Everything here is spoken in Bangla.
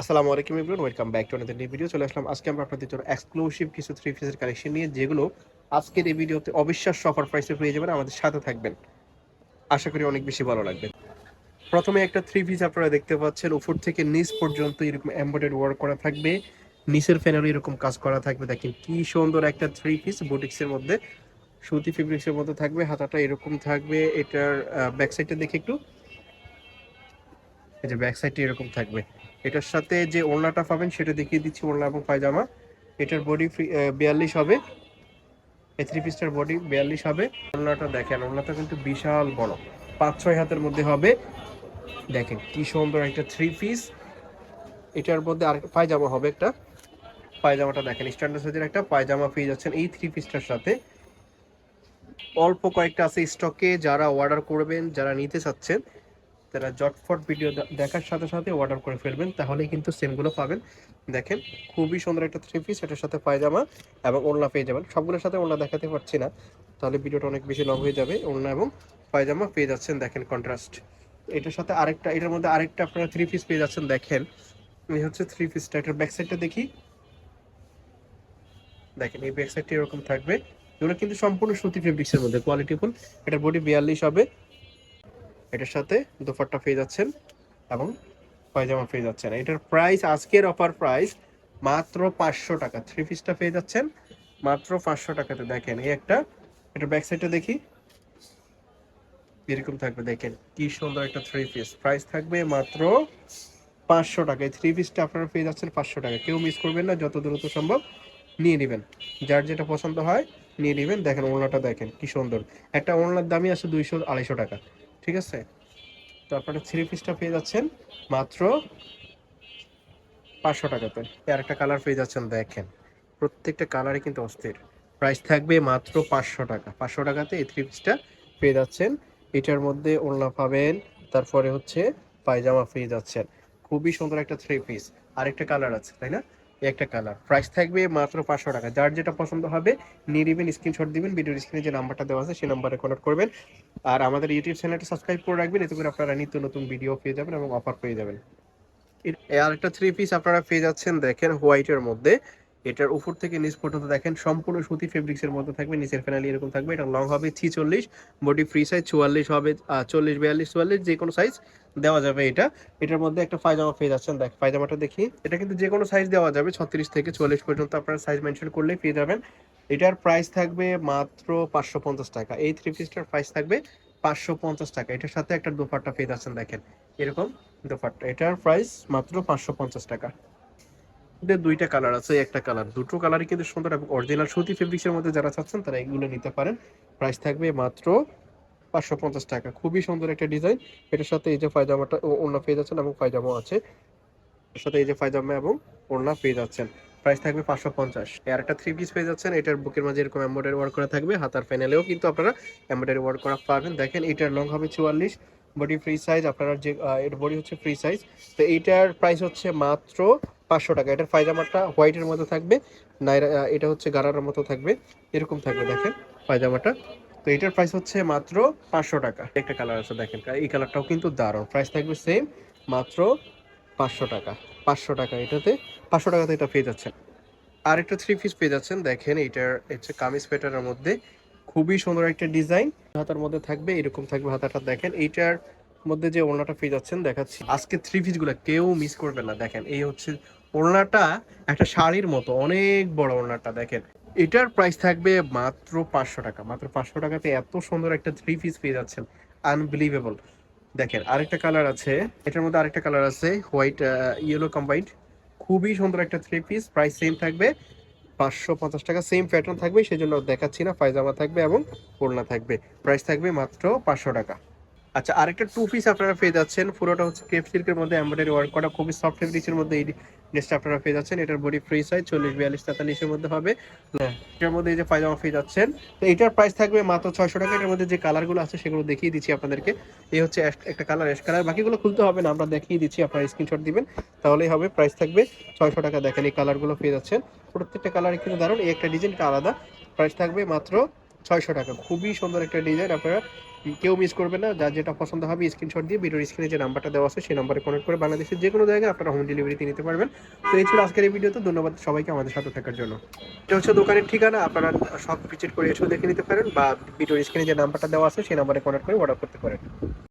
আসসালামু আলাইকুম everyone welcome back to another new video চলে আসলাম। আজকে আমরা আপনাদের জন্য এক্সক্লুসিভ কিছু থ্রি পিসের কালেকশন নিয়ে, যেগুলো আজকের এই ভিডিওতে অবিশ্বাস্য অফার প্রাইসে পেয়ে যাবেন। আমাদের সাথে থাকবেন। আশা করি অনেক বেশি ভালো লাগবে। প্রথমে একটা থ্রি পিস আপনারা দেখতে পাচ্ছেন। উপর থেকে নিচ পর্যন্ত এরকম এমব্রয়ডারি ওয়ার্ক করা থাকবে। নিচের ফ্যানেরও এরকম কাজ করা থাকবে। দেখেন কি সুন্দর একটা থ্রি পিস বুটিক্সের মধ্যে, সুতি ফেব্রিক্সের মধ্যে থাকবে। হাতাটা এরকম থাকবে। এটার ব্যাক সাইডটা দেখে একটু। যে ব্যাক সাইডটা এরকম থাকবে। এটার সাথে যে ওড়নাটা পাবেন, সেটা দেখিয়ে দিচ্ছি ওড়না এবং পায়জামা। এটার বডি বিয়াল্লিশ হবে। এই থ্রি পিসটার বডি বিয়াল্লিশ হবে। ওড়নাটা দেখেন, ওড়নাটা কিন্তু বিশাল বড়। পাঁচ, ছয় হাতের মধ্যে হবে। দেখেন কি সুন্দর একটা থ্রি পিস এটার মধ্যে আর পায়জামা হবে একটা। পায়জামাটা দেখেন স্ট্যান্ডার্ড সাইজের একটা পায়জামা পেয়ে যাচ্ছেন এই থ্রি পিসটার সাথে। অল্প কয়েকটা আছে স্টকে যারা অর্ডার করবেন, যারা নিতে চাচ্ছেন তারা জটফট ভিডিও দেখার সাথে সাথে অর্ডার করে ফেলবেন তাহলে কিন্তু সেমগুলো পাবেন। দেখেন, খুবই সুন্দর একটা থ্রি পিস এটার সাথে পায়জামা এবং ওড়না পেয়ে যাবেন। সবগুলোর সাথে ওড়না দেখাতে পারছি না, তাহলে ভিডিওটা অনেক বেশি লং হয়ে যাবে। ওড়না এবং পায়জামা পেয়ে যাচ্ছেন, দেখেন কন্ট্রাস্ট এটার সাথে আরেকটা, এটার মধ্যে আরেকটা আপনারা থ্রি পিস পেয়ে যাচ্ছেন, দেখেন। এই হচ্ছে থ্রি পিসটা এটার ব্যাক সাইডটা দেখি। দেখেন, এই ব্যাক সাইডটা এরকম থাকবে। এগুলো কিন্তু সম্পূর্ণ সুতি ফেব্রিক্সের মধ্যে কোয়ালিটিফুল এটার বডি বিয়াল্লিশ হবে। এটার সাথে দোপাট্টা পেয়ে যাচ্ছেন এবং পায়জামা পেয়ে যাচ্ছেন। এটার প্রাইস আজকের অফার প্রাইস মাত্র পাঁচশো টাকা। থ্রি পিসটা পেয়ে যাচ্ছেন। মাত্র পাঁচশো টাকাতে দেখেন, এই একটা। এটা ব্যাক সাইডটা দেখি। এরকম থাকবে, দেখেন কি সুন্দর একটা থ্রি পিস প্রাইস থাকবে মাত্র পাঁচশো টাকা। এই থ্রি পিসটা আপনারা পেয়ে যাচ্ছেন পাঁচশো টাকা। কেউ মিস করবেন না, যত দ্রুত সম্ভব নিয়ে নেবেন। যার যেটা পছন্দ হয়, নিয়ে নেবেন। দেখেন ওড়নাটা দেখেন কি সুন্দর। একটা ওড়নার দামই আছে দুইশো আড়াইশো টাকা। ঠিক আছে? তো আপনারা থ্রি পিসটা পেয়ে যাচ্ছেন মাত্র পাঁচশো টাকাতে। আর একটা কালার পেয়ে যাচ্ছেন, দেখেন। প্রত্যেকটা কালারই কিন্তু অস্থির। প্রাইস থাকবে মাত্র পাঁচশো টাকা। পাঁচশো টাকাতে এই থ্রি পিসটা পেয়ে যাচ্ছেন। এটার মধ্যে ওড়না পাবেন, তারপরে হচ্ছে পায়জামা পেয়ে যাচ্ছেন। খুবই সুন্দর একটা থ্রি পিস আরেকটা কালার আছে, তাই না? একটা কালার প্রাইস থাকবে মাত্র পাঁচশো টাকা। যার যেটা পছন্দ হবে, নিয়ে নেবেন স্ক্রিনশট দিবেন ভিডিওর স্ক্রিনে যে নাম্বারটা দেওয়া আছে, সেই নাম্বারে কনেক্ট করবেন। আর আমাদের ইউটিউব চ্যানেলটা সাবস্ক্রাইব করে রাখবেন, এতে করে আপনারা নিত্য নতুন ভিডিও পেয়ে যাবেন এবং অফার পেয়ে যাবেন। আর একটা থ্রি পিস আপনারা পেয়ে যাচ্ছেন, দেখেন হোয়াইটের মধ্যে। এটার উপর থেকে নিচ পর্যন্ত দেখেন, সম্পূর্ণ সুতি ফেব্রিক্স এর মধ্যে থাকবে, নিচের ফ্যানালি এরকম থাকবে, এটা লং হবে ছিচল্লিশ বডি ফ্রি সাইজ চুয়াল্লিশ হবে চল্লিশ, বিয়াল্লিশ, চুয়াল্লিশ, যে কোনো সাইজ দেওয়া যাবে এটা। এটার মধ্যে একটা পায়জামা পেয়ে যাচ্ছেন, দেখ, পায়জামাটা দেখি। এটা কিন্তু যে কোনো সাইজ দেওয়া যাবে, ছত্রিশ থেকে চুয়াল্লিশ পর্যন্ত আপনারা সাইজ মেনশন করলেই পেয়ে যাবেন। এটার প্রাইস থাকবে মাত্র পাঁচশো পঞ্চাশ টাকা। এই থ্রি পিসটার প্রাইস থাকবে পাঁচশো পঞ্চাশ টাকা। এটার সাথে একটা দোপাট্টা পেয়ে যাচ্ছেন, দেখেন। এরকম দোপাট্টা। এটার প্রাইস মাত্র পাঁচশো পঞ্চাশ টাকা। এদের দুইটা কালার আছে, একটা কালার দুটো কালারই কিন্তু সুন্দর এবং অরিজিনাল সুতি ফেব্রিক্সের মধ্যে যারা চাচ্ছেন, তারা এগুলো নিতে পারেন। প্রাইস থাকবে মাত্র পাঁচশো পঞ্চাশ টাকা। খুবই সুন্দর একটা ডিজাইন এটার সাথে এই যে পায়জামাটা ওড়না পেয়ে যাচ্ছেন এবং পায়জামাও আছে। এর সাথে এই যে পায়জামা এবং ওড়না পেয়ে যাচ্ছেন। প্রাইস থাকবে পাঁচশো পঞ্চাশ। আর একটা থ্রি পিস পেয়ে যাচ্ছেন। এটার বুকের মাঝে এরকম এম্বয়ডারি ওয়ার্ক করা থাকবে। হাতার প্যানেলেও কিন্তু আপনারা এম্বয়ডারি ওয়ার্ক করা পাবেন। দেখেন, এটার লং হবে চুয়াল্লিশ। বডি ফ্রি সাইজ আপনারা যে এর বডি হচ্ছে ফ্রি সাইজ তো এইটার প্রাইস হচ্ছে মাত্র পাঁচশো টাকা। এটার পায়জামাটা হোয়াইটের মতো থাকবে, নাইরা এটা হচ্ছে গারার মতো থাকবে, এরকম থাকবে, দেখেন পায়জামাটা। তো এটার প্রাইস হচ্ছে মাত্র পাঁচশো টাকা। একটা কালার আছে, দেখেন, এই কালারটাও কিন্তু দারুণ। প্রাইস থাকবে সেম মাত্র পাঁচশো টাকা পাঁচশো টাকা এটাতে, পাঁচশো টাকাতে এটা পেয়ে যাচ্ছেন। আরেকটা থ্রি পিস পেয়ে যাচ্ছেন, দেখেন এটার হচ্ছে কামিজ পেটারের মধ্যে খুবই সুন্দর একটা ডিজাইন। হাতার মধ্যে থাকবে, এরকম থাকবে হাতাটা। দেখেন, এইটার মধ্যে যে ওড়নাটা পেয়ে যাচ্ছেন, দেখাচ্ছি। আজকে থ্রি পিসগুলা কেউ মিস করবে না। দেখেন, এই হচ্ছে ওড়নাটা একটা শাড়ির মতো, অনেক বড় ওড়নাটা, দেখেন। এটার প্রাইস থাকবে মাত্র পাঁচশো টাকা। মাত্র পাঁচশো টাকাতে এত সুন্দর একটা থ্রি পিস পেয়ে যাচ্ছেন। আনবিলিভেবল দেখেন, আরেকটা কালার আছে। এটার মধ্যে আরেকটা কালার আছে হোয়াইট ইয়েলো কম্বাইন্ড খুবই সুন্দর একটা থ্রি পিস প্রাইস সেম থাকবে। পাঁচশো পঞ্চাশ টাকা সেম প্যাটার্ন থাকবে সেই জন্য দেখাচ্ছি না, পায়জামা থাকবে এবং ওড়না থাকবে। প্রাইস থাকবে মাত্র পাঁচশো টাকা। আচ্ছা আরেকটা টু পিস আপনারা পেয়ে যাচ্ছেন। পুরোটা হচ্ছে ক্রেপ সিল্কের মধ্যে এমব্রয়ডারি ওয়ার্ক করা। খুবই সফট ফেব্রিক্সের মধ্যে এই ড্রেসটা আপনারা পেয়ে যাচ্ছেন। এটার বডি ফ্রি সাইজ চল্লিশ, বিয়াল্লিশ তেতাল্লিশের মধ্যে হবে। এটার মধ্যে এই যে পায়জামা পেয়ে যাচ্ছেন। তো এটার প্রাইস থাকবে মাত্র ছয়শো টাকা। এটার মধ্যে যে কালারগুলো আছে, সেগুলো দেখিয়ে দিচ্ছি আপনাদেরকে। এই হচ্ছে এক- একটা কালার অ্যাশ কালার বাকিগুলো খুলতে হবে না, আমরা দেখিয়ে দিচ্ছি। আপনারা স্ক্রিনশট দিবেন, তাহলেই হবে। প্রাইস থাকবে ছয়শো টাকা। দেখেন, এই কালারগুলো পেয়ে যাচ্ছেন। প্রত্যেকটা কালার কিন্তু দারুণ। এই একটা ডিজাইনটা আলাদা। প্রাইস থাকবে মাত্র ছয়শো টাকা। খুবই সুন্দর একটা ডিজাইন আপনারা কেউ মিস করবে না, যার যেটা পছন্দ হবে স্ক্রিনশট দিয়ে ভিডিওর স্ক্রিনে যে নাম্বারটা দেওয়া আছে সেই নাম্বারে কনেক্ট করে বাংলাদেশের যে কোনো জায়গায় আপনারা হোম ডেলিভারিতে নিতে পারবেন। তো এই ছিল আজকের এই ভিডিওতে, ধন্যবাদ সবাইকে আমাদের সাথে থাকার জন্য। এটা হচ্ছে দোকানের ঠিকানা, আপনারা সব ভিজিট করে এসেও দেখে নিতে পারেন বা ভিডিওর স্ক্রিনে যে নাম্বারটা দেওয়া আছে সেই নাম্বারে কনেক্ট করে অর্ডার করতে পারেন।